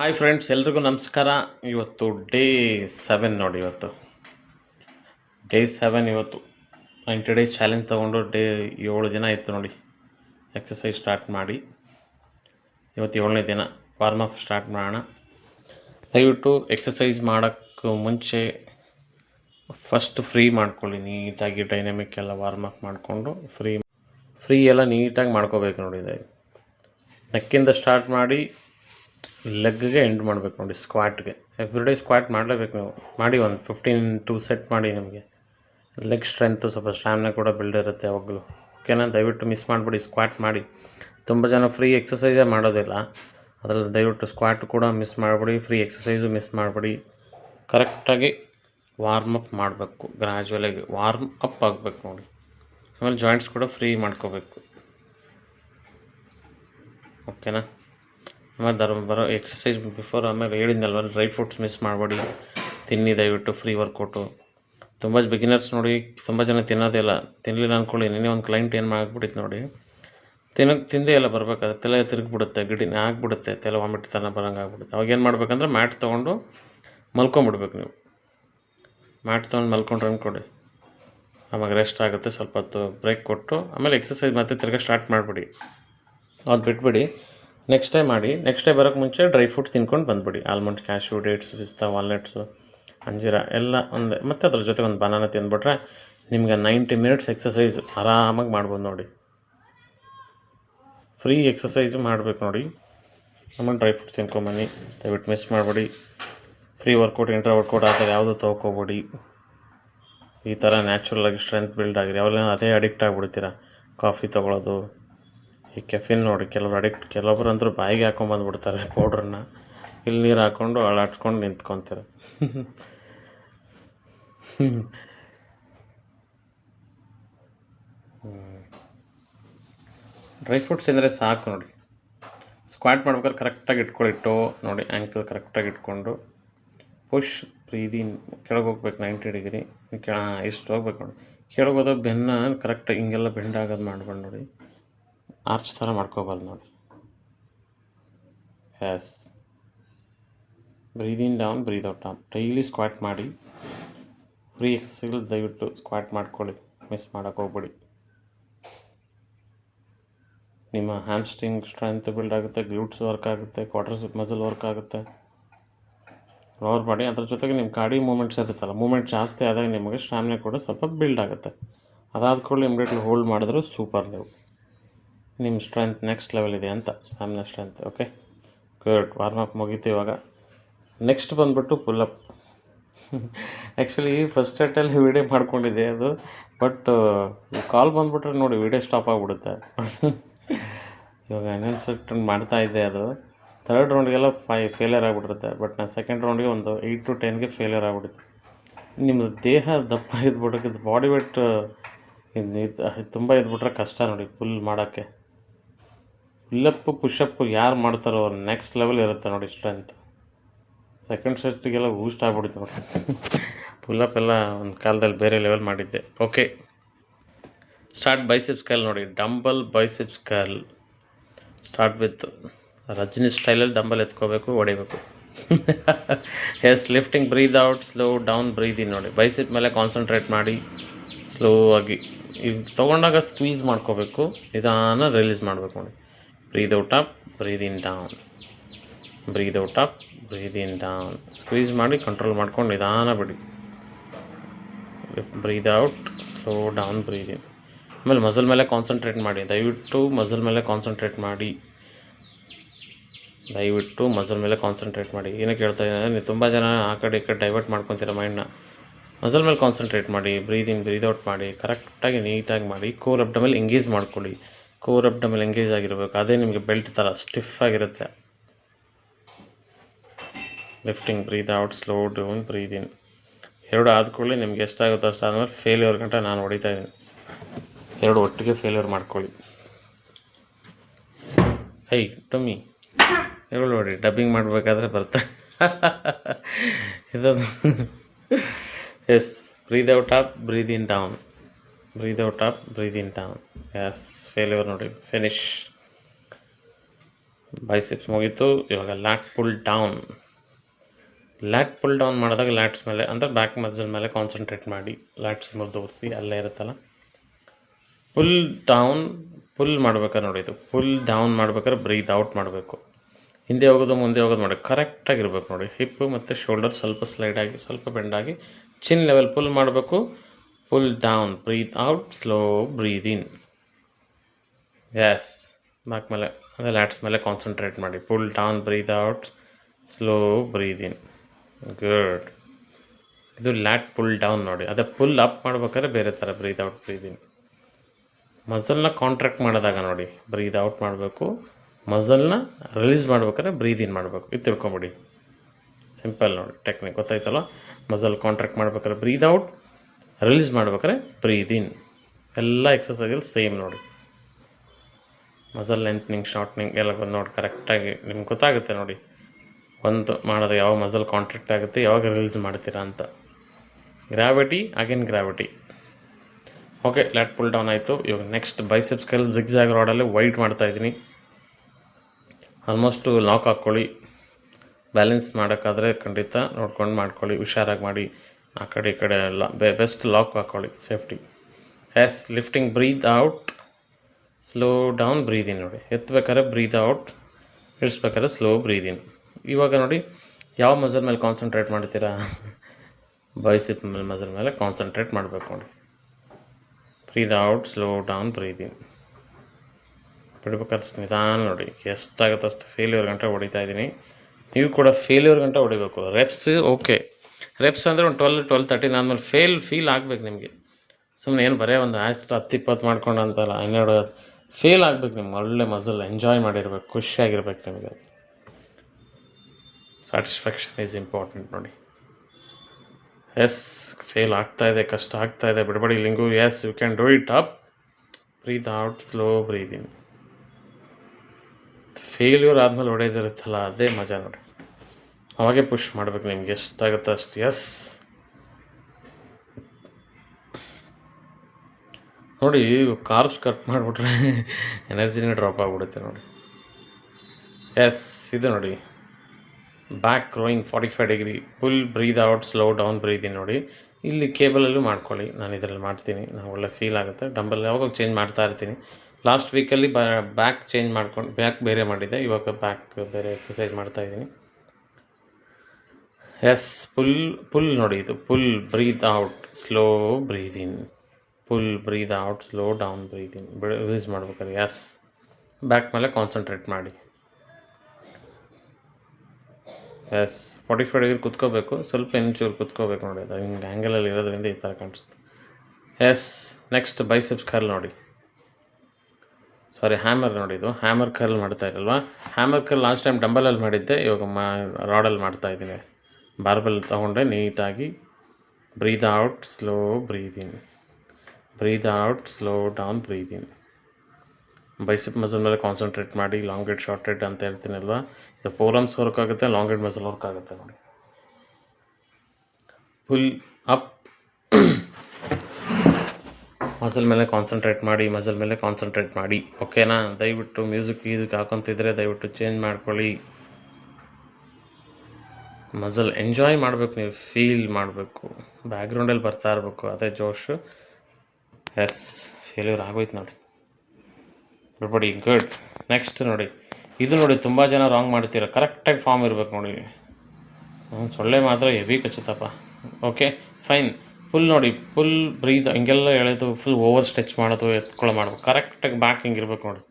Hi friends, ಎಲ್ರಿಗೂ ನಮಸ್ಕಾರ. ಇವತ್ತು ಡೇ ಸೆವೆನ್ ನೋಡಿ ಇವತ್ತು. ಡೇ ಸೆವೆನ್ ಇವತ್ತು. ನೈಂಟಿ ಡೇಸ್ ಚಾಲೆಂಜ್ ತೊಗೊಂಡು ಡೇ ಏಳು ದಿನ ಇತ್ತು ನೋಡಿ. ಎಕ್ಸಸೈಸ್ ಸ್ಟಾರ್ಟ್ ಮಾಡಿ. ಇವತ್ತು ಏಳನೇ ದಿನ. ವಾರ್ಮ್ ಅಪ್ ಸ್ಟಾರ್ಟ್ ಮಾಡೋಣ. ದಯವಿಟ್ಟು ಎಕ್ಸಸೈಸ್ ಮಾಡೋಕ್ಕೂ ಮುಂಚೆ ಫಸ್ಟ್ ಫ್ರೀ ಮಾಡ್ಕೊಳ್ಳಿ. ನೀಟಾಗಿ ಡೈನಮಿಕ್ ಎಲ್ಲ ವಾರ್ಮ್ ಅಪ್ ಮಾಡಿಕೊಂಡು ಫ್ರೀ ಫ್ರೀ ಎಲ್ಲ ನೀಟಾಗಿ ಮಾಡ್ಕೋಬೇಕು ನೋಡಿ. ನೆಕ್ಕಿಂದ ಸ್ಟಾರ್ಟ್ ಮಾಡಿ ಲೆಗ್ಗೆ ಎಂಡ್ ಮಾಡಬೇಕು ನೋಡಿ ಸ್ಕ್ವಾಟ್ಗೆ. ಎವ್ರಿ ಡೇ ಸ್ಕ್ವಾಟ್ ಮಾಡಲೇಬೇಕು ನೀವು. ಮಾಡಿ ಒಂದು ಫಿಫ್ಟೀನ್ ಟು ಸೆಟ್ ಮಾಡಿ ನಿಮಗೆ. ಲೆಗ್ ಸ್ಟ್ರೆಂತು ಸ್ವಲ್ಪ ಸ್ಟ್ಯಾಮಿನಾ ಕೂಡ ಬಿಲ್ಡ್ ಇರುತ್ತೆ ಯಾವಾಗಲೂ. ಓಕೆನಾ ದಯವಿಟ್ಟು ಮಿಸ್ ಮಾಡಿಬಿಡಿ ಸ್ಕ್ವಾಟ್ ಮಾಡಿ. ತುಂಬ ಜನ ಫ್ರೀ ಎಕ್ಸಸೈಸೇ ಮಾಡೋದಿಲ್ಲ. ಅದರಲ್ಲಿ ದಯವಿಟ್ಟು ಸ್ಕ್ವಾಟ್ ಕೂಡ ಮಿಸ್ ಮಾಡಿಬಿಡಿ ಫ್ರೀ ಎಕ್ಸಸೈಸು ಮಿಸ್ ಮಾಡಿಬಿಡಿ. ಕರೆಕ್ಟಾಗಿ ವಾರ್ಮ್ ಅಪ್ ಮಾಡಬೇಕು ಗ್ರ್ಯಾಜುವಲಾಗಿ ವಾರ್ಮ್ ಅಪ್ ಆಗಬೇಕು ನೋಡಿ. ಆಮೇಲೆ ಜಾಯಿಂಟ್ಸ್ ಕೂಡ ಫ್ರೀ ಮಾಡ್ಕೋಬೇಕು. ಓಕೆನಾ ಆಮೇಲೆ ದರ ಬರೋ ಎಕ್ಸಸೈಸ್ ಬಿಫೋರ್ ಆಮೇಲೆ ಹೇಳಿದ್ನಲ್ವ ಡ್ರೈ ಫ್ರೂಟ್ಸ್ ಮಿಸ್ ಮಾಡಬೇಡಿ. ತಿನ್ನಿ ದಯವಿಟ್ಟು ಫ್ರೀ ವರ್ಕೌಟು ತುಂಬ ಬಿಗಿನರ್ಸ್ ನೋಡಿ, ತುಂಬ ಜನ ತಿನ್ನೋದಿಲ್ಲ ತಿನ್ನಲಿಲ್ಲ ಅಂದ್ಕೊಳ್ಳಿ ನಿನ್ನೆ ಒಂದು ಕ್ಲೈಂಟ್ ಏನು ಮಾಡಿಬಿಟ್ಟಿತ್ತು ನೋಡಿ. ತಿನ್ನೋಕೆ ತಿಂದೇ ಎಲ್ಲ ಬರಬೇಕಾದ್ರೆ ತಲೆ ತಿರುಗಿಬಿಡುತ್ತೆ, ಗಿಡಿ ಆಗ್ಬಿಡುತ್ತೆ, ತಲೆ ವಾಮಿಟ್ ಥರ ಬರೋಂಗೆ ಆಗ್ಬಿಡುತ್ತೆ. ಅವಾಗ ಏನು ಮಾಡ್ಬೇಕಂದ್ರೆ ಮ್ಯಾಟ್ ತೊಗೊಂಡು ಮಲ್ಕೊಂಬಿಡ್ಬೇಕು ನೀವು. ಮ್ಯಾಟ್ ತೊಗೊಂಡು ಮಲ್ಕೊಂಡ್ರೆ ಅಂದ್ಕೊಡಿ ಆವಾಗ ರೆಸ್ಟ್ ಆಗುತ್ತೆ, ಸ್ವಲ್ಪ ಹೊತ್ತು ಬ್ರೇಕ್ ಕೊಟ್ಟು, ಆಮೇಲೆ ಎಕ್ಸಸೈಸ್ ಮತ್ತೆ ತಿರ್ಗಾ ಸ್ಟಾರ್ಟ್ ಮಾಡಿಬಿಡಿ. ಅದು ಬಿಟ್ಬಿಡಿ. ನೆಕ್ಸ್ಟ್ ಡೇ ಮಾಡಿ. ನೆಕ್ಸ್ಟ್ ಡೇ ಬರೋಕ್ಕೆ ಮುಂಚೆ ಡ್ರೈ ಫ್ರೂಟ್ಸ್ ತಿನ್ಕೊಂಡು ಬಂದುಬಿಡಿ. ಆಲ್ಮಂಡ್ ಕ್ಯಾಶು ಡೇಟ್ಸ್ ಪಿಸ್ತಾ ವಾಲ್ನಟ್ಸು ಅಂಜೀರ ಎಲ್ಲ ಒಂದು ಮತ್ತು ಅದ್ರ ಜೊತೆ ಒಂದು ಬನಾನ ತಿಂದ್ಬಿಟ್ರೆ ನಿಮಗೆ ನೈಂಟಿ ಮಿನಿಟ್ಸ್ ಎಕ್ಸಸೈಸ್ ಆರಾಮಾಗಿ ಮಾಡ್ಬೋದು ನೋಡಿ. ಫ್ರೀ ಎಕ್ಸಸೈಸು ಮಾಡಬೇಕು ನೋಡಿ. ಆಮೇಲೆ ಡ್ರೈ ಫ್ರೂಟ್ಸ್ ತಿನ್ಕೊಂಬನ್ನಿ. ದಯವಿಟ್ಟು ಮಿಸ್ ಮಾಡಬೇಡಿ. ಫ್ರೀ ವರ್ಕೌಟ್ ಇಂಟ್ರಾ ವರ್ಕೌಟ್ ಆದಾಗ ಯಾವುದು ತೊಗೊಬೇಡಿ ಈ ಥರ ನ್ಯಾಚುರಲ್ ಆಗಿ ಸ್ಟ್ರೆಂತ್ ಬಿಲ್ಡ್ ಆಗಿರಿ ಅವೆಲ್ಲ ಅದೇ ಅಡಿಕ್ಟ್ ಆಗಿಬಿಡ್ತೀರಾ? ಕಾಫಿ ತೊಗೊಳೋದು. ಈ ಕೆಫಿನ್ ನೋಡಿ, ಕೆಲವ್ರು ಅಡಿಕ್ಟ್ ಕೆಲವೊಬ್ರು ಅಂದ್ರೆ ಬಾಯಿಗೆ ಹಾಕೊಂಬಂದ್ಬಿಡ್ತಾರೆ ಪೌಡ್ರನ್ನ ಇಲ್ಲಿ ನೀರು ಹಾಕ್ಕೊಂಡು ಅಳಾಡ್ಸ್ಕೊಂಡು ನಿಂತ್ಕೊತಾರೆ. ಡ್ರೈ ಫ್ರೂಟ್ಸ್ ಅಂದರೆ ಸಾಕು ನೋಡಿ. ಸ್ಕ್ವಾಟ್ ಮಾಡ್ಬೇಕಾದ್ರೆ ಕರೆಕ್ಟಾಗಿ ಇಟ್ಕೊಳ್ಳಿ ಟೋ ನೋಡಿ ಆ್ಯಂಕಲ್ ಕರೆಕ್ಟಾಗಿ ಇಟ್ಕೊಂಡು ಪುಷ್ ಪ್ರೀತಿ, ಕೆಳಗೆ ಹೋಗ್ಬೇಕು ನೈಂಟಿ ಡಿಗ್ರಿ ಕೆಳ ಇಷ್ಟು ಹೋಗ್ಬೇಕು ನೋಡಿ. ಕೆಳಗೆ ಹೋದಾಗ ಬೆನ್ನ ಕರೆಕ್ಟಾಗಿ ಹಿಂಗೆಲ್ಲ ಬೆಂಡ್ ಆಗೋದು ಮಾಡ್ಬಾರ್ದು ನೋಡಿ. ಆರ್ಚ್ ಥರ ಮಾಡ್ಕೋಬಾರ್ದು ನೋಡಿ. Yes breathe down breathe out down daily squat ಮಾಡಿ ಫ್ರೀ ಎಕ್ಸಸೈಸ್ ದಯವಿಟ್ಟು ಸ್ಕ್ವಾಟ್ ಮಾಡ್ಕೊಳ್ಳಿ. ಮಿಸ್ ಮಾಡೋಕೆ ಹೋಗ್ಬೇಡಿ. ನಿಮ್ಮ ಹ್ಯಾಮ್ಸ್ಟ್ರಿಂಗ್ ಸ್ಟ್ರೆಂತ್ ಬಿಲ್ಡ್ ಆಗುತ್ತೆ ಗ್ಲೂಟ್ಸ್ ವರ್ಕ್ ಆಗುತ್ತೆ ಕ್ವಾರ್ಟರ್ಸ್ ಮಸಲ್ ವರ್ಕ್ ಆಗುತ್ತೆ. ಲೋವರ್ ಬಾಡಿ ಅದ್ರ ಜೊತೆಗೆ ನಿಮ್ಮ ಗಾಡಿ ಮೂಮೆಂಟ್ಸ್ ಇರುತ್ತಲ್ಲ ಮೂಮೆಂಟ್ ಜಾಸ್ತಿ ಆದಾಗ ನಿಮಗೆ ಸ್ಟ್ಯಾಮಿನಾ ಕೂಡ ಸ್ವಲ್ಪ ಬಿಲ್ಡ್ ಆಗುತ್ತೆ. ಅದಾದ ಕೂಡಲೇ ಇಮ್ಡಿಯೇಟ್ಲಿ ಹೋಲ್ಡ್ ಮಾಡಿದ್ರೆ ಸೂಪರ್ ನೀವು. ನಿಮ್ಮ ಸ್ಟ್ರೆಂತ್ ನೆಕ್ಸ್ಟ್ ಲೆವೆಲ್ ಇದೆ ಅಂತ. Stamina strength okay good warm up ಮುಗೀತು ಇವಾಗ. ನೆಕ್ಸ್ಟ್ ಬಂದ್ಬಿಟ್ಟು ಪುಲ್ಲಪ್ ಆ್ಯಕ್ಚುಲಿ ಫಸ್ಟ್ ಅಟಲ್ಲಿ ವೀಡಿಯೋ ಮಾಡ್ಕೊಂಡಿದ್ದೆ ಅದು ಬಟ್ ಕಾಲ್ ಬಂದುಬಿಟ್ರೆ ನೋಡಿ ವೀಡಿಯೋ ಸ್ಟಾಪ್ ಆಗಿಬಿಡುತ್ತೆ. ಇವಾಗ ಇನ್ನೊಂದು ಸೆಟ್ ಮಾಡ್ತಾ ಇದ್ದೆ ಅದು. ಥರ್ಡ್ ರೌಂಡ್ಗೆಲ್ಲ ಫೈ ಫೇಲಿಯರ್ ಆಗಿಬಿಟ್ಟಿರುತ್ತೆ ಬಟ್ ನಾನು ಸೆಕೆಂಡ್ ರೌಂಡ್ಗೆ ಒಂದು ಏಯ್ಟ್ ಟು ಟೆನ್ಗೆ ಫೇಲಿಯರ್ ಆಗಿಬಿಡುತ್ತೆ. ನಿಮ್ಮದು ದೇಹ ದಪ್ಪ ಇದ್ಬಿಟ್ರೆ ಇದು ಬಾಡಿ ವೆಟ್ ಇದು ತುಂಬ ಇದ್ಬಿಟ್ರೆ ಕಷ್ಟ ನೋಡಿ ಫುಲ್ ಮಾಡೋಕ್ಕೆ. ಫುಲ್ಲಪ್ಪು ಪುಷಪ್ಪು ಯಾರು ಮಾಡ್ತಾರೋ ಅವ್ರು ನೆಕ್ಸ್ಟ್ ಲೆವೆಲ್ ಇರುತ್ತೆ ನೋಡಿ ಸ್ಟ್ರೆಂತ್ ಸೆಕೆಂಡ್ ಸೆಟ್ಟಿಗೆಲ್ಲ ಬೂಸ್ಟ್ ಆಗ್ಬಿಡುತ್ತೆ ನೋಡಿ. ಪುಲ್ಲಪ್ ಎಲ್ಲ ಒಂದು ಕಾಲದಲ್ಲಿ ಬೇರೆ ಲೆವೆಲ್ ಮಾಡಿದ್ದೆ. ಓಕೆ ಸ್ಟಾರ್ಟ್ ಬೈಸಿಪ್ಸ್ ಕರ್ಲ್ ನೋಡಿ. Dumbbell biceps curl start with Rajini ಸ್ಟೈಲಲ್ಲಿ ಡಂಬಲ್ ಎತ್ಕೋಬೇಕು, ಹೊಡಿಬೇಕು. Yes lifting breathe out slow down breathe in ನೋಡಿ. ಬೈಸಿಪ್ ಮೇಲೆ ಕಾನ್ಸಂಟ್ರೇಟ್ ಮಾಡಿ ಸ್ಲೋ ಆಗಿ. ಇದು ತೊಗೊಂಡಾಗ ಸ್ಕ್ವೀಸ್ ಮಾಡ್ಕೋಬೇಕು, ನಿಧಾನ ರಿಲೀಸ್ ಮಾಡಬೇಕು ನೋಡಿ. Breathe out up breathe in down. breathe out up breathe in down. Squeeze ಮಾಡಿ, ಕಂಟ್ರೋಲ್ ಮಾಡ್ಕೊಂಡು ನಿಧಾನ ಬಿಡಿ. Breathe out, slow down breathe in ಆಮೇಲೆ ಮಸಲ್ ಮೇಲೆ ಕಾನ್ಸಂಟ್ರೇಟ್ ಮಾಡಿ. ದಯವಿಟ್ಟು ಮಸಲ್ ಮೇಲೆ ಕಾನ್ಸಂಟ್ರೇಟ್ ಮಾಡಿ. ದಯವಿಟ್ಟು ಮಸಲ್ ಮೇಲೆ ಕಾನ್ಸಂಟ್ರೇಟ್ ಮಾಡಿ. ಏನಕ್ಕೆ ಹೇಳ್ತಾ ಇದ್ದಾರೆ, ನೀವು ತುಂಬ ಜನ ಆ ಕಡೆ ಈ ಕಡೆ ಡೈವರ್ಟ್ ಮಾಡ್ಕೊತೀರ ಮೈಂಡ್ನ ಮಸಲ್ ಮೇಲೆ ಕಾನ್ಸಂಟ್ರೇಟ್ ಮಾಡಿ ಬ್ರೀದಿಂಗ್ ಬ್ರೀದ್ ಔಟ್ ಮಾಡಿ ಕರೆಕ್ಟಾಗಿ ನೀಟಾಗಿ ಮಾಡಿ ಕೋರ್ ಅಬ್ಡಮಲ್ ಎಂಗೇಜ್ ಮಾಡ್ಕೊಳ್ಳಿ. ಕೋರ್ ಅಬ್ಡಮಲ್ ಎಂಗೇಜ್ ಆಗಿರಬೇಕು. ಅದೇ ನಿಮಗೆ ಬೆಲ್ಟ್ ಥರ ಸ್ಟಿಫ್ ಆಗಿರುತ್ತೆ. Lifting breathe out slow down breathe in ಎರಡು ಆದ್ಕೊಳ್ಳಿ ನಿಮ್ಗೆ ಎಷ್ಟಾಗುತ್ತೋ ಅಷ್ಟು ಆದಮೇಲೆ ಫೇಲ್ಯೂರ್ ಗಂಟ ನಾನು ಹೊಡಿತಾ ಇದ್ದೀನಿ ಎರಡು ಒಟ್ಟಿಗೆ ಫೇಲ್ಯೂರ್ ಮಾಡ್ಕೊಳ್ಳಿ. ಹೈ ಟಮ್ಮಿ ಹೇಳು ನೋಡಿ ಡಬ್ಬಿಂಗ್ ಮಾಡಬೇಕಾದ್ರೆ ಬರ್ತಾ ಇದೊಂದು yes breathe out up breathe in down breathe out up breathe in down yes failure ನೋಡಿ. ಫಿನಿಶ್ ಬೈಸಿಪ್ಸ್ ಮುಗೀತು. ಇವಾಗ lat pull down lat pull down ಮಾಡಿದಾಗ ಲ್ಯಾಟ್ಸ್ ಮೇಲೆ, ಅಂದರೆ ಬ್ಯಾಕ್ ಮಜಲ್ ಮೇಲೆ ಕಾನ್ಸಂಟ್ರೇಟ್ ಮಾಡಿ. ಲ್ಯಾಟ್ಸ್ ತೋರಿಸಿ ಅಲ್ಲೇ ಇರುತ್ತಲ್ಲ. ಫುಲ್ ಡೌನ್ ಪುಲ್ ಮಾಡ್ಬೇಕಾದ್ರೆ ನೋಡಿ ಇದು. ಪುಲ್ ಡೌನ್ ಮಾಡ್ಬೇಕಾದ್ರೆ ಬ್ರೀತ್ ಔಟ್ ಮಾಡಬೇಕು. ಹಿಂದೆ ಹೋಗೋದು, ಮುಂದೆ ಹೋಗೋದು ಮಾಡಿ ಕರೆಕ್ಟಾಗಿರ್ಬೇಕು ನೋಡಿ. ಹಿಪ್ಪು ಮತ್ತು ಶೋಲ್ಡರ್ ಸ್ವಲ್ಪ ಸ್ಲೈಡಾಗಿ ಸ್ವಲ್ಪ ಬೆಂಡಾಗಿ ಚಿನ್ ಲೆವೆಲ್ ಪುಲ್ ಮಾಡಬೇಕು. Pull down breathe out slow breathe in yes back ಮೇಲೆ ಅದೇ ಲ್ಯಾಟ್ಸ್ ಮೇಲೆ ಕಾನ್ಸಂಟ್ರೇಟ್ ಮಾಡಿ. Pull down breathe out slow breathe in good ಇದು ಲ್ಯಾಟ್ ಪುಲ್ ಡೌನ್ ನೋಡಿ. ಅದೇ ಪುಲ್ ಅಪ್ ಮಾಡ್ಬೇಕಾದ್ರೆ ಬೇರೆ ಥರ ಬ್ರೀತ್ ಔಟ್ ಬ್ರೀತ್ ಇನ್ ಮಸಲ್ನ ಕಾಂಟ್ರಾಕ್ಟ್ ಮಾಡಿದಾಗ ನೋಡಿ. ಬ್ರೀದ್ ಔಟ್ ಮಾಡಬೇಕು. ಮಸಲ್ನ ರಿಲೀಸ್ ಮಾಡ್ಬೇಕಾದ್ರೆ ಬ್ರೀದ್ ಇನ್ ಮಾಡಬೇಕು. ಇದು ತಿಳ್ಕೊಂಬಿಡಿ. ಸಿಂಪಲ್ ನೋಡಿ ಟೆಕ್ನಿಕ್ ಗೊತ್ತಾಯ್ತಲ್ಲ? ಮಸಲ್ ಕಾಂಟ್ರಾಕ್ಟ್ ಮಾಡ್ಬೇಕಾದ್ರೆ ಬ್ರೀದ್ ಔಟ್ ರಿಲೀಸ್ ಮಾಡ್ಬೇಕಾದ್ರೆ ಬ್ರೀದ್ ಎಲ್ಲ ಎಕ್ಸಸೈಸಲ್ಲಿ ಸೇಮ್ ನೋಡಿ. ಮಸಲ್ ಲೆಂತ್ನಿಂಗ್ ಶಾರ್ಟ್ನಿಂಗ್ ಎಲ್ಲ ಬಂದು ನೋಡಿ ಕರೆಕ್ಟಾಗಿ ನಿಮ್ಗೆ ಗೊತ್ತಾಗುತ್ತೆ ನೋಡಿ. ಒಂದು ಮಾಡೋದು ಯಾವ ಮಸಲ್ ಕಾಂಟ್ರಾಕ್ಟ್ ಆಗುತ್ತೆ, ಯಾವಾಗ ರಿಲೀಸ್ ಮಾಡ್ತೀರಾ ಅಂತ. Gravity again gravity okay lat pull down ಆಯಿತು. ಇವಾಗ ನೆಕ್ಸ್ಟ್ ಬೈಸೆಪ್ಸ್ ಕೈಲಿ ಜಿಗ್ಜಾಗ್ ರಾಡಲ್ಲಿ ವೈಟ್ ಮಾಡ್ತಾಯಿದ್ದೀನಿ ಆಲ್ಮೋಸ್ಟು ಲಾಕ್ ಹಾಕ್ಕೊಳ್ಳಿ ಬ್ಯಾಲೆನ್ಸ್ ಮಾಡೋಕ್ಕಾದರೆ ಖಂಡಿತ ನೋಡ್ಕೊಂಡು ಮಾಡ್ಕೊಳ್ಳಿ. ಹುಷಾರಾಗಿ ಮಾಡಿ. ಆ ಕಡೆ ಈ ಕಡೆ ಎಲ್ಲ. ಬೆಸ್ಟ್ ಲಾಕ್ ಹಾಕ್ಕೊಳ್ಳಿ safety yes lifting breathe out slow down in ನೋಡಿ. ಎತ್ತಬೇಕಾದ್ರೆ ಬ್ರೀತ್ ಔಟ್ ಇಳಿಸ್ಬೇಕಾದ್ರೆ ಸ್ಲೋ ಇನ್ ಇವಾಗ ನೋಡಿ, ಯಾವ ಮಸಲ್ ಮೇಲೆ ಕಾನ್ಸಂಟ್ರೇಟ್ ಮಾಡ್ತೀರಾ? ಬೈಸಿಪ್ ಮೇಲೆ ಮಸಲ್ ಮೇಲೆ ಕಾನ್ಸಂಟ್ರೇಟ್ ಮಾಡಬೇಕು ನೋಡಿ. Breathe out slow down breathe in ಬಿಡ್ಬೇಕಾದ್ರೆ ನಿಧಾನ ನೋಡಿ. ಎಷ್ಟಾಗುತ್ತೆ ಅಷ್ಟು ಫೇಲ್ಯೂರ್ ಗಂಟೆ ಹೊಡಿತಾ ಇದ್ದೀನಿ. ನೀವು ಕೂಡ ಫೇಲ್ಯೂರ್ ಗಂಟೆ ಹೊಡಿಬೇಕು. ರೆಪ್ಸ್ ಓಕೆ ರೆಪ್ಸ್ ಅಂದರೆ ಒಂದು ಟ್ವೆಲ್ ಟ್ವೆಲ್ ತರ್ಟಿನ್ ಆದಮೇಲೆ ಫೇಲ್ ಫೀಲ್ ಆಗಬೇಕು ನಿಮಗೆ. ಸುಮ್ಮನೆ ಏನು ಬರೀ ಒಂದು, ಆಯ್ತು, ಹತ್ತು, ಇಪ್ಪತ್ತು ಮಾಡ್ಕೊಂಡು ಅಂತಲ್ಲ, ಹನ್ನೆರಡು ಫೇಲ್ ಆಗಬೇಕು ನಿಮ್ಗೆ. ಒಳ್ಳೆ ಮಜಲ್ ಎಂಜಾಯ್ ಮಾಡಿರ್ಬೇಕು, ಖುಷಿಯಾಗಿರ್ಬೇಕು ನಿಮಗೆ. ಸ್ಯಾಟಿಸ್ಫ್ಯಾಕ್ಷನ್ ಈಸ್ ಇಂಪಾರ್ಟೆಂಟ್ ನೋಡಿ. ಎಸ್ ಫೇಲ್ ಆಗ್ತಾ ಇದೆ, ಕಷ್ಟ ಆಗ್ತಾ ಇದೆ, ಬಿಡಬೇಡಿ Lingu. Yes you can do it up breathe out slow breathing failure ಆದಮೇಲೆ ಹೊಡೆಯೋದಿರುತ್ತಲ್ಲ ಅದೇ ಮಜಾ ನೋಡಿ. ಅವಾಗೆ ಪುಷ್ ಮಾಡ್ಬೇಕು ನಿಮ್ಗೆ. ಎಷ್ಟಾಗುತ್ತೆ ಅಷ್ಟು? ಎಸ್ ನೋಡಿ ಕಾರ್ಬ್ಸ್ ಕಟ್ ಮಾಡಿಬಿಟ್ರೆ ಎನರ್ಜಿನೇ ಡ್ರಾಪ್ ಆಗಿಬಿಡುತ್ತೆ ನೋಡಿ. ಎಸ್ ಇದು ನೋಡಿ. Back rowing forty five degree full breathe out slow down breathe in ನೋಡಿ. ಇಲ್ಲಿ ಕೇಬಲಲ್ಲೂ ಮಾಡ್ಕೊಳ್ಳಿ. ನಾನು ಇದರಲ್ಲಿ ಮಾಡ್ತೀನಿ. ನಾನು ಒಳ್ಳೆ ಫೀಲ್ ಆಗುತ್ತೆ. ಡಂಬಲ್ ಯಾವಾಗ ಚೇಂಜ್ ಮಾಡ್ತಾ ಇರ್ತೀನಿ. ಲಾಸ್ಟ್ ವೀಕಲ್ಲಿ ಬ್ಯಾಕ್ ಚೇಂಜ್ ಮಾಡ್ಕೊಂಡು ಬ್ಯಾಕ್ ಬೇರೆ ಮಾಡಿದ್ದೆ. ಇವಾಗ ಬ್ಯಾಕ್ ಬೇರೆ ಎಕ್ಸಸೈಸ್ ಮಾಡ್ತಾ ಇದ್ದೀನಿ. ಎಸ್, ಪುಲ್ ಪುಲ್ ನೋಡಿ ಇದು. Pull breathe out, slow breathe in pull breathe out, slow down breathe in release ಮಾಡ್ಬೇಕಾದ್ರೆ ಎಸ್. ಬ್ಯಾಕ್ ಮೇಲೆ ಕಾನ್ಸಂಟ್ರೇಟ್ ಮಾಡಿ. ಎಸ್, ಫಾರ್ಟಿ ಫೈವ್ ಡಿಗ್ರಿ ಕುತ್ಕೋಬೇಕು. ಸ್ವಲ್ಪ ಇಂಚೂರು ಕುತ್ಕೋಬೇಕು ನೋಡಿ. ಅದು ಹಿಂಗೆ ಆ್ಯಂಗಲಲ್ಲಿ ಇರೋದ್ರಿಂದ ಈ ಥರ ಕಾಣಿಸುತ್ತೆ. ಎಸ್, ನೆಕ್ಸ್ಟ್ ಬೈಸೆಪ್ಸ್ ಕರ್ಲ್ ನೋಡಿ. ಸಾರಿ, ಹ್ಯಾಮರ್ ನೋಡಿ ಇದು. ಹ್ಯಾಮರ್ ಕರ್ಲ್ ಮಾಡ್ತಾ ಇರಲ್ವಾ? ಹ್ಯಾಮರ್ ಕರ್ಲ್ ಲಾಸ್ಟ್ ಟೈಮ್ ಡಂಬಲಲ್ಲಿ ಮಾಡಿದ್ದೆ. ಇವಾಗ ಮಾ ರಾಡಲ್ಲಿ ಮಾಡ್ತಾ ಇದ್ದೀನಿ. ಬಾರ್ಬಲ್ ತಗೊಂಡೆ ನೀಟಾಗಿ. Breathe out slow breathe breathe out slow down breathe in bicep muscle ಮೇಲೆ ಕಾನ್ಸಂಟ್ರೇಟ್ ಮಾಡಿ ಲಾಂಗ್ ಹೆಡ್ ಶಾರ್ಟ್ ಅಂತ ಹೇಳ್ತೀನಲ್ವಾ? ಇದು ಫೋರ್ ಆರ್ಮ್ಸ್ ವರ್ಕ್ ಆಗುತ್ತೆ ಲಾಂಗ್ ಹೆಡ್ ಮಸಲ್ ವರ್ಕ್ ಆಗುತ್ತೆ ನೋಡಿ. ಫುಲ್ ಅಪ್ ಮಸಲ್ ಮೇಲೆ ಕಾನ್ಸಂಟ್ರೇಟ್ ಮಾಡಿ ಮಸಲ್ ಮೇಲೆ ಕಾನ್ಸಂಟ್ರೇಟ್ ಮಾಡಿ. ಓಕೆನಾ ದಯವಿಟ್ಟು ಮ್ಯೂಸಿಕ್ ಇದಕ್ಕೆ ಹಾಕೊತಿದ್ರೆ ದಯವಿಟ್ಟು ಚೇಂಜ್ ಮಾಡ್ಕೊಳ್ಳಿ. ಮಸಲ್ ಎಂಜಾಯ್ ಮಾಡಬೇಕು, ನೀವು ಫೀಲ್ ಮಾಡಬೇಕು. ಬ್ಯಾಕ್ಗ್ರೌಂಡಲ್ಲಿ ಬರ್ತಾ ಇರಬೇಕು. ಅದೇ ಜೋಶು. ಎಸ್ ಫೇಲ್ಯೂರ್ ಆಗೋಯ್ತು ನೋಡಿ. ಬಿಡ್ಬೇಡಿ ಗುಡ್ ನೆಕ್ಸ್ಟ್ ನೋಡಿ. ಇದು ನೋಡಿ ತುಂಬ ಜನ ರಾಂಗ್ ಮಾಡ್ತೀರ. ಕರೆಕ್ಟಾಗಿ ಫಾರ್ಮ್ ಇರಬೇಕು ನೋಡಿ. ಸೊಳ್ಳೆ ಮಾತ್ರ ಹೆವಿ ಕಚ್ಚುತ್ತಪ್ಪ ಓಕೆ ಫೈನ್ ಫುಲ್ ನೋಡಿ ಫುಲ್ ಬ್ರೀತ್ ಹಿಂಗೆಲ್ಲ ಎಳೆದು ಫುಲ್ ಓವರ್ ಸ್ಟ್ರೆಚ್ ಮಾಡೋದು ಎತ್ಕೊಳ್ಳೋ ಮಾಡಬೇಕು. ಕರೆಕ್ಟಾಗಿ ಬ್ಯಾಕ್ ಹಿಂಗಿರ್ಬೇಕು ನೋಡಿ.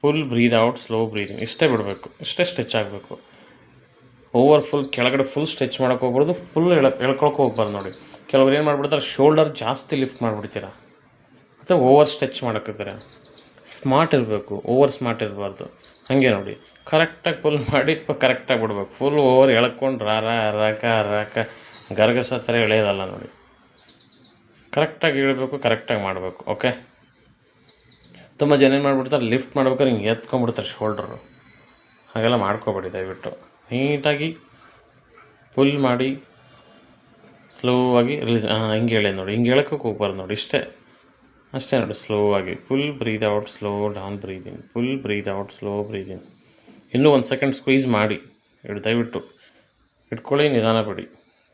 Full breathe out slow breathing ಇಷ್ಟೇ ಬಿಡಬೇಕು. ಇಷ್ಟೇ ಸ್ಟ್ರೆಚ್ ಆಗಬೇಕು. ಓವರ್ ಫುಲ್ ಕೆಳಗಡೆ ಫುಲ್ ಸ್ಟ್ರೆಚ್ ಮಾಡೋಕೆ ಹೋಗ್ಬಾರ್ದು, ಫುಲ್ ಎಳ ಎಳ್ಕೊಳಕ್ಕೆ ಹೋಗ್ಬಾರ್ದು ನೋಡಿ. ಕೆಲವ್ರು ಏನು ಮಾಡಿಬಿಡ್ತಾರೆ, ಶೋಲ್ಡರ್ ಜಾಸ್ತಿ ಲಿಫ್ಟ್ ಮಾಡಿಬಿಡ್ತೀರಾ? ಮತ್ತು ಓವರ್ ಸ್ಟ್ರೆಚ್ ಮಾಡೋಕ್ಕಿದ್ದಾರೆ ಸ್ಮಾರ್ಟ್ ಇರಬೇಕು, ಓವರ್ ಸ್ಮಾರ್ಟ್ ಇರಬಾರ್ದು. ಹಾಗೆ ನೋಡಿ, ಕರೆಕ್ಟಾಗಿ ಫುಲ್ ಮಾಡಿ, ಕರೆಕ್ಟಾಗಿ ಬಿಡ್ಬೇಕು. ಫುಲ್ ಓವರ್ ಎಳ್ಕೊಂಡು ರಾರ ರಕ ರಕ ಗರ್ಗಸ ಥರ ಎಳೆಯೋದಲ್ಲ ನೋಡಿ. ಕರೆಕ್ಟಾಗಿ ಇಳಬೇಕು, ಕರೆಕ್ಟಾಗಿ ಮಾಡಬೇಕು, ಓಕೆ? ತುಂಬ ಜನ ಏನು ಮಾಡಿಬಿಡ್ತಾರೆ, ಲಿಫ್ಟ್ ಮಾಡ್ಬೇಕಾದ್ರೆ ಹಿಂಗೆ ಎತ್ಕೊಂಡ್ಬಿಡ್ತಾರೆ ಶೋಲ್ಡ್ರು. ಹಾಗೆಲ್ಲ ಮಾಡ್ಕೋಬೇಡಿ ದಯವಿಟ್ಟು. ನೀಟಾಗಿ ಫುಲ್ ಮಾಡಿ ಸ್ಲೋ ಆಗಿ ರಿಲೀಸ್ ಹಾಂ ಹಿಂಗೆ ಹೇಳಿ ನೋಡಿ, ಹಿಂಗೆ ಹೇಳೋಕ್ಕೂ ಹೋಗ್ಬಾರ್ದು ನೋಡಿ, ಇಷ್ಟೇ. ಅಷ್ಟೇ ನೋಡಿ ಸ್ಲೋ ಆಗಿ full breathe out slow down breathing full breathe out slow breathing in ಇನ್ನೂ ಒಂದು ಸೆಕೆಂಡ್ ಸ್ಕ್ವೀಸ್ ಮಾಡಿ, ಇಡು, ದಯವಿಟ್ಟು. ಇಟ್ಕೊಳ್ಳಿ, ನಿಧಾನ ಬಿಡಿ.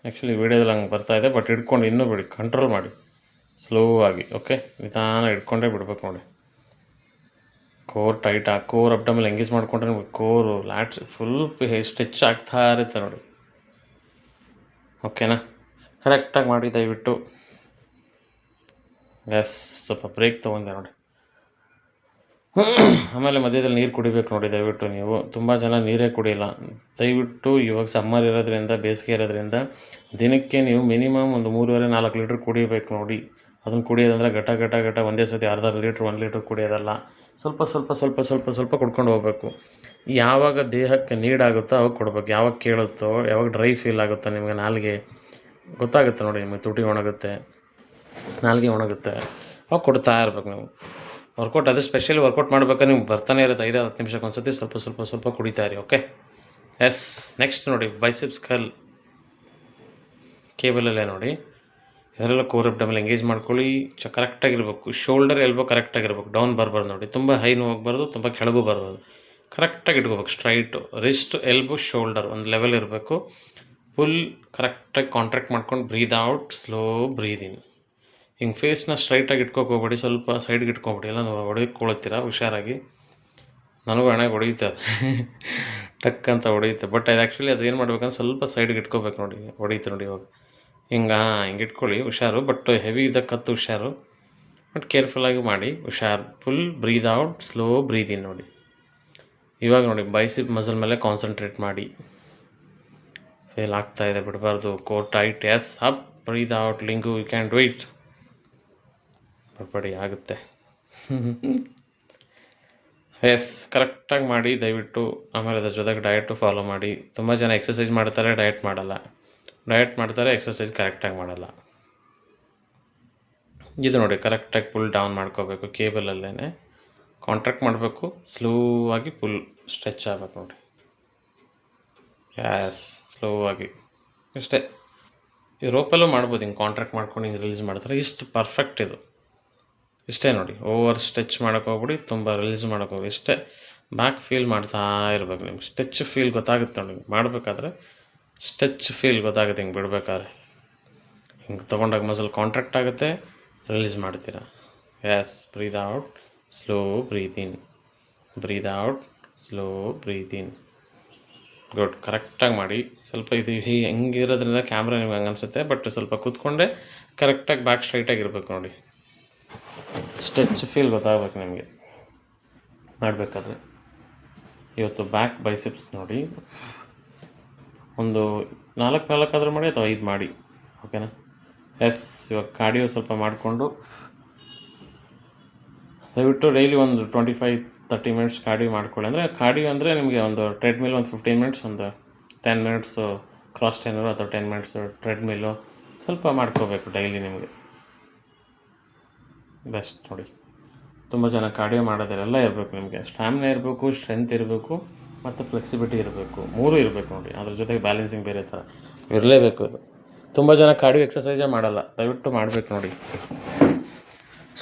ಆ್ಯಕ್ಚುಲಿ ವೀಡಿಯೋದಲ್ಲಿ ಹಂಗೆ ಬರ್ತಾ ಇದೆ ಬಟ್ ಇಟ್ಕೊಂಡು ಇನ್ನೂ ಬಿಡಿ ಕಂಟ್ರೋಲ್ ಮಾಡಿ. ಸ್ಲೋ ಆಗಿ ಓಕೆ ನಿಧಾನ ಇಟ್ಕೊಂಡೇ ಬಿಡ್ಬೇಕು ನೋಡಿ. ಕೋರ್ ಟೈಟ್ ಆ ಕೋರ್ ಅಪ್ಡಮಲ್ಲಿ ಎಂಗೇಜ್ ಮಾಡಿಕೊಂಡ್ರೆ ನಿಮಗೆ ಕೋರು, ಲ್ಯಾಟ್ಸ್ ಫುಲ್ ಸ್ಟಿಚ್ ಆಗ್ತಾ ಇರುತ್ತೆ ನೋಡಿ. ಓಕೆನಾ ಕರೆಕ್ಟಾಗಿ ಮಾಡಿ ದಯವಿಟ್ಟು. ಎಸ್ ಸ್ವಲ್ಪ ಬ್ರೇಕ್ ತೊಗೊಂಡೆ ನೋಡಿ. ಆಮೇಲೆ ಮಧ್ಯದಲ್ಲಿ ನೀರು ಕುಡಿಬೇಕು ನೋಡಿ ದಯವಿಟ್ಟು ನೀವು. ತುಂಬ ಜನ ನೀರೇ ಕುಡಿಯಿಲ್ಲ. ದಯವಿಟ್ಟು ಇವಾಗ ಸಮ್ಮರ್ ಇರೋದ್ರಿಂದ, ಬೇಸಿಗೆ ಇರೋದ್ರಿಂದ ದಿನಕ್ಕೆ ನೀವು ಮಿನಿಮಮ್ ಒಂದು ಮೂರುವರೆ, ನಾಲ್ಕು ಲೀಟ್ರ್ ಕುಡಿಬೇಕು ನೋಡಿ. ಅದನ್ನು ಕುಡಿಯೋದಂದ್ರೆ ಘಟ ಘಟ ಘಟ ಒಂದೇ ಸತಿ ಅರ್ಧ ಲೀಟ್ರ್, ಒಂದು ಲೀಟ್ರ್ ಕುಡಿಯೋದಲ್ಲ. ಸ್ವಲ್ಪ ಸ್ವಲ್ಪ ಸ್ವಲ್ಪ ಸ್ವಲ್ಪ ಸ್ವಲ್ಪ ಕುಡ್ಕೊಂಡು ಹೋಗಬೇಕು. ಯಾವಾಗ ದೇಹಕ್ಕೆ ನೀಡಾಗುತ್ತೋ ಅವಾಗ ಕೊಡ್ಬೇಕು. ಯಾವಾಗ ಕೇಳುತ್ತೋ, ಯಾವಾಗ ಡ್ರೈ ಫೀಲ್ ಆಗುತ್ತೋ ನಿಮಗೆ ನಾಲಿಗೆ ಗೊತ್ತಾಗುತ್ತೆ ನೋಡಿ ನಿಮಗೆ ತುಟಿ ಒಣಗುತ್ತೆ, ನಾಲಿಗೆ ಒಣಗುತ್ತೆ. ಅವಾಗ ಕೊಡ್ತಾ ಇರ್ಬೇಕು ನೀವು. ವರ್ಕೌಟ್ ಅದು ಸ್ಪೆಷಲಿ ವರ್ಕೌಟ್ ಮಾಡ್ಬೇಕಾದ್ರೆ ನೀವು ಬರ್ತಾನೆ ಇರುತ್ತೆ. ಐದು, ಹತ್ತು ನಿಮಿಷಕ್ಕೆ ಒಂದು ಸತಿ ಸ್ವಲ್ಪ ಸ್ವಲ್ಪ ಸ್ವಲ್ಪ ಕುಡಿತಾ ಇರಿ ಓಕೆ ಎಸ್ ನೆಕ್ಸ್ಟ್ ನೋಡಿ ಬೈಸಿಪ್ಸ್ ಕಲ್ ಕೇಬಲಲ್ಲೇ ನೋಡಿ. ಇದರೆಲ್ಲ ಕೋರ್ ಡಬಲ್ ಎಂಗೇಜ್ ಮಾಡ್ಕೊಳ್ಳಿ. ಚ ಕರೆಕ್ಟಾಗಿರ್ಬೇಕು ಶೋಲ್ಡರ್ ಎಲ್ಬೋ ಕರೆಕ್ಟಾಗಿರ್ಬೇಕು ಡೌನ್ ಬರಬಾರ್ದು ನೋಡಿ. ತುಂಬ ಹೈನೂ ಹೋಗ್ಬಾರ್ದು ತುಂಬ ಕೆಳಗೂ ಬರಬಾರ್ದು. ಕರೆಕ್ಟಾಗಿ ಇಟ್ಕೋಬೇಕು ಸ್ಟ್ರೈಟು ರಿಸ್ಟ್ ಎಲ್ಬೋ ಶೋಲ್ಡರ್ ಒಂದು ಲೆವೆಲ್ ಇರಬೇಕು. ಫುಲ್ ಕರೆಕ್ಟಾಗಿ ಕಾಂಟ್ರಾಕ್ಟ್ ಮಾಡ್ಕೊಂಡು breathe out slow breathe in ಹಿಂಗೆ ಫೇಸ್ನ ಸ್ಟ್ರೈಟಾಗಿ ಇಟ್ಕೋಕೆ ಹೋಗ್ಬೇಡಿ. ಸ್ವಲ್ಪ ಸೈಡ್ಗೆ ಇಟ್ಕೊಬೇಡಿ. ಎಲ್ಲ ನಾವು ಹೊಡೆದುಕೊಳ್ತೀರ ಹುಷಾರಾಗಿ. ನನಗೂ ಹಣ ಹೊಡೆಯುತ್ತೆ ಅದು ಟಕ್ ಅಂತ ಹೊಡೆಯುತ್ತೆ ಬಟ್ ಅದು ಆ್ಯಕ್ಚುಲಿ ಅದು ಏನು ಮಾಡ್ಬೇಕಂದ್ರೆ ಸ್ವಲ್ಪ ಸೈಡ್ಗೆ ಇಟ್ಕೋಬೇಕು ನೋಡಿ. ಹೊಡೆಯುತ್ತೆ ನೋಡಿ ಇವಾಗ. ಹಿಂಗೆ ಹಿಂಗೆ ಇಟ್ಕೊಳ್ಳಿ, ಹುಷಾರು ಬಟ್ ಹೆವಿ ಇದ್ದಾಗ ಕತ್ತು ಹುಷಾರು. ಬಟ್ ಕೇರ್ಫುಲ್ಲಾಗಿ ಮಾಡಿ, ಹುಷಾರು full breathe out slow breathe ನೋಡಿ. ಇವಾಗ ನೋಡಿ ಬೈಸಿಪ್ ಮಸಲ್ ಮೇಲೆ ಕಾನ್ಸಂಟ್ರೇಟ್ ಮಾಡಿ. ಫೇಲ್ ಆಗ್ತಾ ಇದೆ, ಬಿಡಬಾರ್ದು core tight yes up breathe out Lingu you can do it ಬಡಿ ಆಗುತ್ತೆ. ಎಸ್ ಕರೆಕ್ಟಾಗಿ ಮಾಡಿ, ದಯವಿಟ್ಟು ಆಮೇಲೆ ಅದ್ರ ಜೊತೆಗೆ ಡಯಟು ಫಾಲೋ ಮಾಡಿ. ತುಂಬ ಜನ ಎಕ್ಸಸೈಸ್ ಮಾಡ್ತಾರೆ ಡಯಟ್ ಮಾಡಲ್ಲ. ಡಯಟ್ ಮಾಡ್ತಾರೆ ಎಕ್ಸಸೈಸ್ ಕರೆಕ್ಟಾಗಿ ಮಾಡಲ್ಲ. ಇದು ನೋಡಿ ಕರೆಕ್ಟಾಗಿ ಪುಲ್ ಡೌನ್ ಮಾಡ್ಕೋಬೇಕು ಕೇಬಲಲ್ಲೇ ಕಾಂಟ್ರಾಕ್ಟ್ ಮಾಡಬೇಕು ಸ್ಲೋ ಆಗಿ ಫುಲ್ ಸ್ಟ್ರೆಚ್ ಆಗ್ಬೇಕು ನೋಡಿ. ಎಸ್ ಸ್ಲೋ ಆಗಿ. ಇಷ್ಟೇ. ಈ ರೋಪಲ್ಲೂ ಮಾಡ್ಬೋದು, ಹಿಂಗೆ ಕಾಂಟ್ರಾಕ್ಟ್ ಮಾಡ್ಕೊಂಡು ಹಿಂಗೆ ರಿಲೀಸ್ ಮಾಡ್ತಾರೆ. ಇಷ್ಟು ಪರ್ಫೆಕ್ಟ್ ಇದು. ಇಷ್ಟೇ ನೋಡಿ ಓವರ್ ಸ್ಟ್ರೆಚ್ ಮಾಡೋಕೆ ಹೋಗ್ಬಿಡಿ, ತುಂಬ ರಿಲೀಸ್ ಮಾಡೋಕೆ ಹೋಗಿ ಇಷ್ಟೇ. ಬ್ಯಾಕ್ ಫೀಲ್ ಮಾಡ್ತಾ ಇರ್ಬೇಕು ನಿಮ್ಗೆ. ಸ್ಟ್ರೆಚ್ ಫೀಲ್ ಗೊತ್ತಾಗುತ್ತೆ ನೋಡಿ, ಮಾಡಬೇಕಾದ್ರೆ ಸ್ಟೆಚ್ ಫೀಲ್ ಗೊತ್ತಾಗುತ್ತೆ, ಹಿಂಗೆ ಬಿಡ್ಬೇಕಾದ್ರೆ. ಹಿಂಗೆ ತೊಗೊಂಡಾಗ ಮಸಲ್ ಕಾಂಟ್ರಾಕ್ಟ್ ಆಗುತ್ತೆ ರಿಲೀಸ್ ಮಾಡ್ತೀರಾ. Yes breathe out slow breathe in breathe out slow breathe in good ಕರೆಕ್ಟಾಗಿ ಮಾಡಿ. ಸ್ವಲ್ಪ ಇದು ಹೀ, ಹೆಂಗಿರೋದ್ರಿಂದ ಕ್ಯಾಮ್ರಾ ನಿಮ್ಗೆ ಹಂಗೆ ಅನಿಸುತ್ತೆ ಬಟ್ ಸ್ವಲ್ಪ ಕೂತ್ಕೊಂಡೆ ಕರೆಕ್ಟಾಗಿ ಬ್ಯಾಕ್ ಸ್ಟ್ರೈಟಾಗಿರ್ಬೇಕು ನೋಡಿ. ಸ್ಟ್ರೆಚ್ ಫೀಲ್ ಗೊತ್ತಾಗಬೇಕು ನಿಮಗೆ. ಮಾಡಬೇಕಾದ್ರೆ. ಇವತ್ತು ಬ್ಯಾಕ್ ಬೈಸಿಪ್ಸ್ ನೋಡಿ. ಒಂದು ನಾಲ್ಕು ನಾಲ್ಕಾದರೂ ಮಾಡಿ ಅಥವಾ ಐದು ಮಾಡಿ ಓಕೆನಾ ಎಸ್ ಇವಾಗ ಕಾರ್ಡಿಯೋ ಸ್ವಲ್ಪ ಮಾಡಿಕೊಂಡು, ದಯವಿಟ್ಟು ಡೈಲಿ ಒಂದು twenty five thirty minutes cardio ಮಾಡ್ಕೊಳ್ಳಿ. ಅಂದರೆ ಕಾರ್ಡಿಯೋ ಅಂದರೆ ನಿಮಗೆ ಒಂದು ಟ್ರೆಡ್ಮಿಲ್ ಒಂದು ಫಿಫ್ಟೀನ್ ಮಿನಿಟ್ಸ್ ಒಂದು ಟೆನ್ ಮಿನಿಟ್ಸು ಕ್ರಾಸ್ ಟೆನ್ನರು ಅಥವಾ ಟೆನ್ ಮಿನಿಟ್ಸು ಟ್ರೆಡ್ಮಿಲ್ಲು ಸ್ವಲ್ಪ ಮಾಡ್ಕೋಬೇಕು ಡೈಲಿ ನಿಮಗೆ. ಬೆಸ್ಟ್ ನೋಡಿ. ತುಂಬ ಜನ ಕಾರ್ಡಿಯೋ ಮಾಡೋದರೆಲ್ಲ ಇರಬೇಕು ನಿಮಗೆ. ಸ್ಟ್ಯಾಮಿನಾ ಇರಬೇಕು ಸ್ಟ್ರೆಂತ್ ಇರಬೇಕು. ಮತ್ತು ಫ್ಲೆಕ್ಸಿಬಿಲಿಟಿ ಇರಬೇಕು. ಮೂರು ಇರಬೇಕು ನೋಡಿ. ಅದ್ರ ಜೊತೆಗೆ ಬ್ಯಾಲೆನ್ಸಿಂಗ್ ಬೇರೆ ಥರ ಇರಲೇಬೇಕು ಇದು. ತುಂಬ ಜನ ಕಾರ್ಡಿಯೋ ಎಕ್ಸಸೈಸೇ ಮಾಡಲ್ಲ. ದಯವಿಟ್ಟು ಮಾಡಬೇಕು ನೋಡಿ.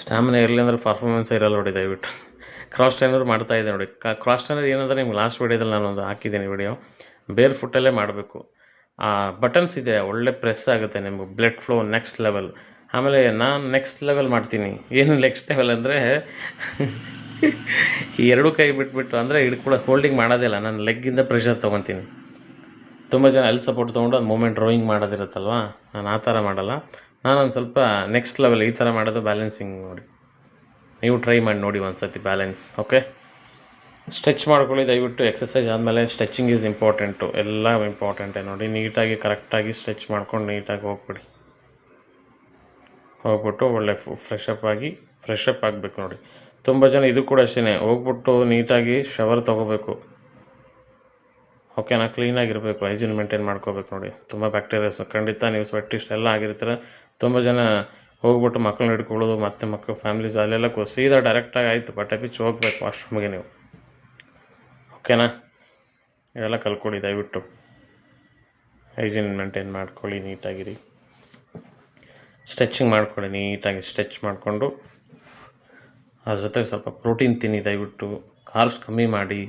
ಸ್ಟ್ಯಾಮಿನಾ ಇರಲಿ ಅಂದ್ರೆ ಪರ್ಫಾರ್ಮೆನ್ಸ್ ಇರಲ್ಲ ನೋಡಿ, ದಯವಿಟ್ಟು. ಕ್ರಾಸ್ ಟ್ರೈನರ್ ಮಾಡ್ತಾ ಇದೆ ನೋಡಿ. ಕ್ರಾಸ್ ಟ್ರೈನರ್ ಏನಂದರೆ ನಿಮ್ಗೆ ಲಾಸ್ಟ್ ವೀಡಿಯೋದಲ್ಲಿ ನಾನು ಒಂದು ಹಾಕಿದ್ದೀನಿ ವಿಡಿಯೋ ಬೇರ್ ಫುಟ್ಟಲ್ಲೇ ಮಾಡಬೇಕು. ಆ ಬಟನ್ಸ್ ಇದೆ. ಒಳ್ಳೆ ಪ್ರೆಸ್ ಆಗುತ್ತೆ ನಿಮ್ಗೆ. ಬ್ಲಡ್ ಫ್ಲೋ ನೆಕ್ಸ್ಟ್ ಲೆವೆಲ್ ಆಮೇಲೆ ನಾನು ನೆಕ್ಸ್ಟ್ ಲೆವೆಲ್ ಮಾಡ್ತೀನಿ. ಏನು ನೆಕ್ಸ್ಟ್ ಲೆವೆಲ್ ಅಂದರೆ ಈ ಎರಡೂ ಕೈ ಬಿಟ್ಬಿಟ್ಟು ಅಂದರೆ ಹಿಡ್ಕೊಳ್ಳೋ ಹೋಲ್ಡಿಂಗ್ ಮಾಡೋದಿಲ್ಲ ನಾನು ಲೆಗ್ಗಿಂದ ಪ್ರೆಷರ್ ತೊಗೊತೀನಿ. ತುಂಬ ಜನ ಅಲ್ಲಿ ಸಪೋರ್ಟ್ ತೊಗೊಂಡು ಅದು ಮೂಮೆಂಟ್ ರೋಯಿಂಗ್ ಮಾಡೋದಿರುತ್ತಲ್ವ? ನಾನು ಆ ಥರ ಮಾಡಲ್ಲ. ನಾನು ಒಂದು ಸ್ವಲ್ಪ ನೆಕ್ಸ್ಟ್ ಲೆವೆಲ್ ಈ ಥರ ಮಾಡೋದು ಬ್ಯಾಲೆನ್ಸಿಂಗ್ ನೋಡಿ. ನೀವು ಟ್ರೈ ಮಾಡಿ ನೋಡಿ ಒಂದು ಸತಿ ಬ್ಯಾಲೆನ್ಸ್ ಓಕೆ ಸ್ಟ್ರೆಚ್ ಮಾಡ್ಕೊಳ್ಳಿ, ದಯವಿಟ್ಟು ಎಕ್ಸಸೈಸ್ ಆದಮೇಲೆ ಸ್ಟ್ರೆಚಿಂಗ್ ಈಸ್ ಇಂಪಾರ್ಟೆಂಟು ಎಲ್ಲ ಇಂಪಾರ್ಟೆಂಟೇ ನೋಡಿ. ನೀಟಾಗಿ ಕರೆಕ್ಟಾಗಿ ಸ್ಟ್ರೆಚ್ ಮಾಡ್ಕೊಂಡು ನೀಟಾಗಿ ಹೋಗ್ಬಿಡಿ. ಹೋಗ್ಬಿಟ್ಟು ಒಳ್ಳೆ ಫ್ರೆಶ್ ಅಪ್ ಆಗಿ ಫ್ರೆಶ್ ಅಪ್ ಆಗಬೇಕು ನೋಡಿ. ತುಂಬ ಜನ ಇದು ಕೂಡ ಅಷ್ಟೇ ಹೋಗ್ಬಿಟ್ಟು ನೀಟಾಗಿ ಶವರ್ ತೊಗೋಬೇಕು. ಓಕೆನಾ ಕ್ಲೀನಾಗಿರಬೇಕು ಹೈಜೀನ್ ಮೇಂಟೈನ್ ಮಾಡ್ಕೋಬೇಕು ನೋಡಿ. ತುಂಬ ಬ್ಯಾಕ್ಟೀರಿಯಾಸ್ ಖಂಡಿತ ನೀವು ಸ್ವೆಟ್ ಇಷ್ಟ ಎಲ್ಲ ಆಗಿರ್ತೀರ. ತುಂಬ ಜನ ಹೋಗ್ಬಿಟ್ಟು ಮಕ್ಕಳನ್ನ ಹಿಡ್ಕೊಳ್ಳೋದು, ಮತ್ತೆ ಮಕ್ಕಳು ಫ್ಯಾಮಿಲೀಸ್ ಅಲ್ಲೆಲ್ಲ ಕೂ ಸೀದಾ ಡೈರೆಕ್ಟಾಗಿ ಆಯಿತು. ಬಟ್ಟೆ ಪಿಚ್ ಹೋಗ್ಬೇಕು ವಾಶ್ರೂಮ್ಗೆ ನೀವು. ಓಕೆನಾ ಇವೆಲ್ಲ ಕಲ್ಕೊಡಿ ದಯವಿಟ್ಟು. ಹೈಜೀನ್ ಮೇಂಟೈನ್ ಮಾಡ್ಕೊಳ್ಳಿ, ನೀಟಾಗಿರಿ. ಸ್ಟ್ರೆಚಿಂಗ್ ಮಾಡ್ಕೊಳ್ಳಿ, ನೀಟಾಗಿ ಸ್ಟ್ರೆಚ್ ಮಾಡಿಕೊಂಡು. ಅದ್ರ ಜೊತೆಗೆ ಸ್ವಲ್ಪ ಪ್ರೋಟೀನ್ ತಿನ್ನಿ, ದಯವಿಟ್ಟು ಕಾರ್ಬ್ಸ್ ಕಮ್ಮಿ ಮಾಡಿ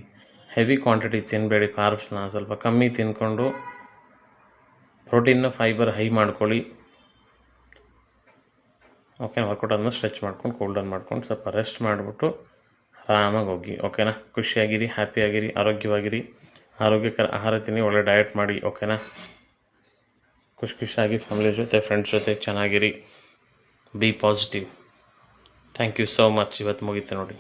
ಹೆವಿ ಕ್ವಾಂಟಿಟಿ ತಿನ್ನಬೇಡಿ ಕಾರ್ಬ್ಸ್ನ ಸ್ವಲ್ಪ ಕಮ್ಮಿ ತಿನ್ಕೊಂಡು ಪ್ರೋಟೀನ್ನ ಫೈಬರ್ ಹೈ ಮಾಡ್ಕೊಳ್ಳಿ. ಓಕೆ ವರ್ಕೌಟ್ ಆದ್ಮೇಲೆ ಸ್ಟ್ರೆಚ್ ಮಾಡ್ಕೊಂಡು ಕೋಲ್ಡ್ ಡೌನ್ ಮಾಡ್ಕೊಂಡು ಸ್ವಲ್ಪ ರೆಸ್ಟ್ ಮಾಡಿಬಿಟ್ಟು ಆರಾಮಾಗಿ ಹೋಗಿ. ಓಕೆನಾ ಖುಷಿಯಾಗಿರಿ ಹ್ಯಾಪಿಯಾಗಿರಿ ಆರೋಗ್ಯವಾಗಿರಿ. ಆರೋಗ್ಯಕರ ಆಹಾರ ತಿನ್ನಿ, ಒಳ್ಳೆ ಡಯಟ್ ಮಾಡಿ. ಓಕೆನಾ ಖುಷಿ ಖುಷಿಯಾಗಿ ಫ್ಯಾಮಿಲಿ ಜೊತೆ ಫ್ರೆಂಡ್ಸ್ ಜೊತೆ ಚೆನ್ನಾಗಿರಿ. Be positive thank you so much ಇವತ್ತು ಮುಗೀತು ನೋಡಿ.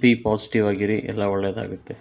ಬಿ ಪಾಸಿಟಿವ್ ಆಗಿರಿ ಎಲ್ಲ ಒಳ್ಳೆಯದಾಗುತ್ತೆ